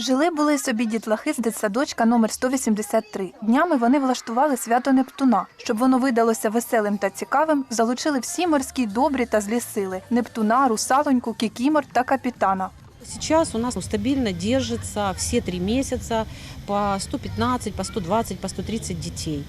Жили були собі дітлахи з дитсадочка номер 183. Днями вони влаштували свято Нептуна. Щоб воно видалося веселим та цікавим, залучили всі морські добрі та злі сили: Нептуна, русалоньку, кікімор та капітана. Сейчас у нас стабильно держится все три месяца по 115, по 120, по 130 детей.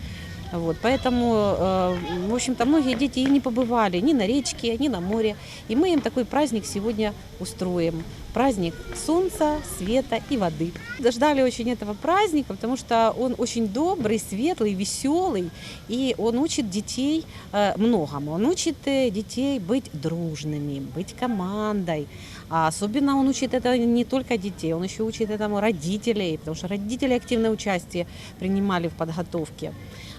Вот, поэтому, э, в общем-то, многие дети и не побывали ни на речке, ни на море. И мы им такой праздник сегодня устроим. Праздник солнца, света и воды. Ждали очень этого праздника, потому что он очень добрый, светлый, веселый. И он учит детей э, многому. Он учит э, детей быть дружными, быть командой. А особенно он учит это не только детей, он еще учит этому родителей, потому что родители активное участие принимали в подготовке.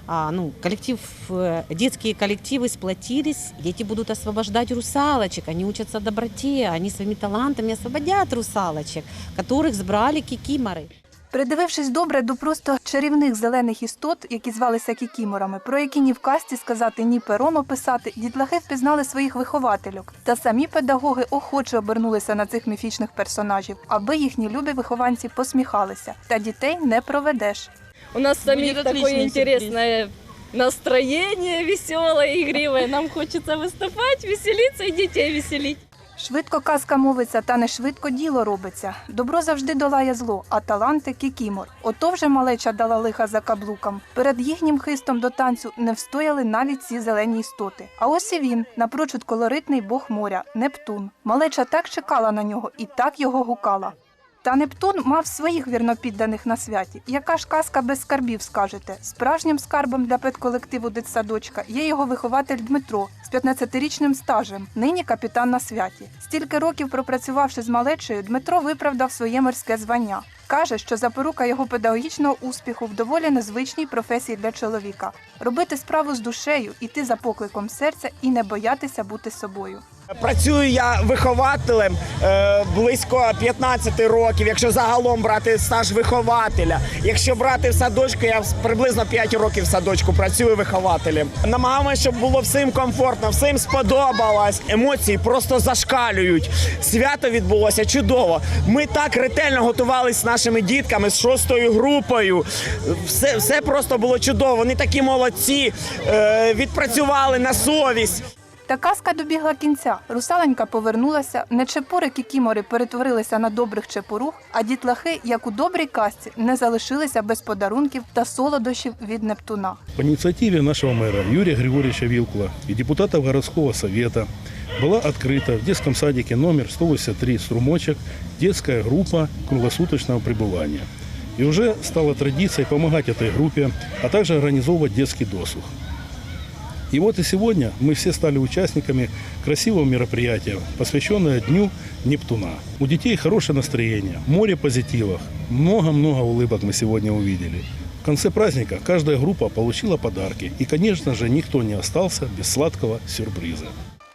А, ну, коллектив, э, детские коллективы сплотились, дети будут освобождать русалочек, они учатся доброте, они своими талантами освободят русалочек, которых сбрали кикиморы. Придивившись добре до просто чарівних зелених істот, які звалися кікіморами, про які ні в касті сказати, ні пером описати, дітлахи впізнали своїх виховательок. Та самі педагоги охоче обернулися на цих міфічних персонажів, аби їхні любі вихованці посміхалися. Та дітей не проведеш. У нас самих такое интересное настроение веселое, игривое. Нам хочется выступать, веселиться и детей веселить. Швидко казка мовиться, та не швидко діло робиться. Добро завжди долає зло, а таланти кікімор. Ото вже малеча дала лиха за каблукам. Перед їхнім хистом до танцю не встояли навіть ці зелені істоти. А ось і він, напрочуд колоритний бог моря, Нептун. Малеча так чекала на нього і так його гукала. Та Нептун мав своїх вірнопідданих на святі. Яка ж казка без скарбів, скажете? Справжнім скарбом для педколективу дитсадочка є його вихователь Дмитро з 15-річним стажем, нині капітан на святі. Стільки років пропрацювавши з малечею, Дмитро виправдав своє морське звання. Каже, що запорука його педагогічного успіху в доволі незвичній професії для чоловіка робити справу з душею, іти за покликом серця і не боятися бути собою. Працюю я вихователем е, близько 15 років, якщо загалом брати стаж вихователя. Якщо брати в садочку, я приблизно 5 років в садочку працюю вихователем. Намагаємося, щоб було всім комфортно, всім сподобалось. Емоції просто зашкалюють. Свято відбулося чудово. Ми так ретельно готувалися з нашими дітками, з шостою групою. Все, все просто було чудово. Вони такі молодці, е, відпрацювали на совість. Та казка добігла кінця. Русаленька повернулася, нечепури кікімори перетворилися на добрих чепурух, а дітлахи, як у добрій казці, не залишилися без подарунків та солодощів від Нептуна. По инициативе нашего мэра Юрия Григорьевича Вилкула и депутатов городского совета была открыта в детском садике номер 183 «Струмочек» детская группа круглосуточного пребывания. И уже стала традицией помогать этой группе, а также организовывать детский досуг. И вот и сегодня мы все стали участниками красивого мероприятия, посвященного Дню Нептуна. У детей хорошее настроение, море позитивов, много-много улыбок мы сегодня увидели. В конце праздника каждая группа получила подарки. И, конечно же, никто не остался без сладкого сюрприза.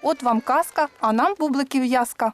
От вам казка, а нам бубликів яска.